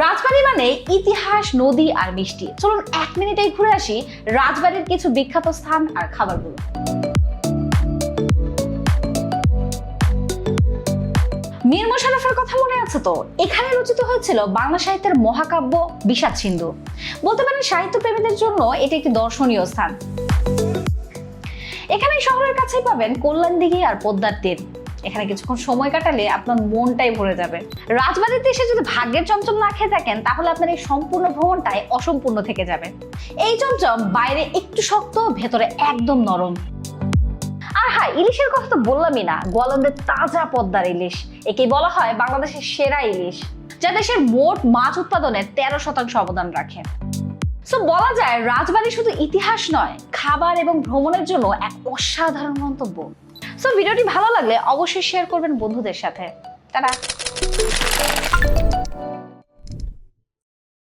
রাজবাড়ি মানে ইতিহাস, নদী আর মিষ্টি। চলুন এক মিনিটেই ঘুরে আসি রাজবাড়ির কিছু বিখ্যাত স্থান আর খাবারগুলো। মীর মোশাররফের কথা মনে আছে তো? এখানে রচিত হয়েছিল বাংলা সাহিত্যের মহাকাব্য বিষাদ সিন্ধু। বলতে পারেন সাহিত্য প্রেমীদের জন্য এটি একটি দর্শনীয় স্থান। এখানে শহরের কাছেই পাবেন কল্যাণ দিঘি আর পদ্মার তীর। এখানে কিছুক্ষণ সময় কাটালে আপনার মনটাই ভরে যাবে। রাজবাড়িতে এসে যদি ভাগ্যের চমচম না খেয়ে থাকেন, তাহলে আপনার এই সম্পূর্ণ ভ্রমণটাই অসম্পূর্ণ থেকে যাবে। এই চমচম বাইরে একটু শক্ত, ভেতরে একদম নরম। আর হ্যাঁ ইলিশের কথা তো বললামই না, গোয়ালন্দের তাজা পদ্মার ইলিশ একে বলা হয় বাংলাদেশের সেরা ইলিশ, যা দেশের মোট মাছ উৎপাদনের তেরো শতাংশ অবদান রাখে। সো বলা যায় রাজবাড়ি শুধু ইতিহাস নয়, খাবার এবং ভ্রমণের জন্য এক অসাধারণ মন্তব্য। সো ভিডিওটি ভালো লাগলে অবশ্যই শেয়ার করবেন বন্ধুদের সাথে। তারা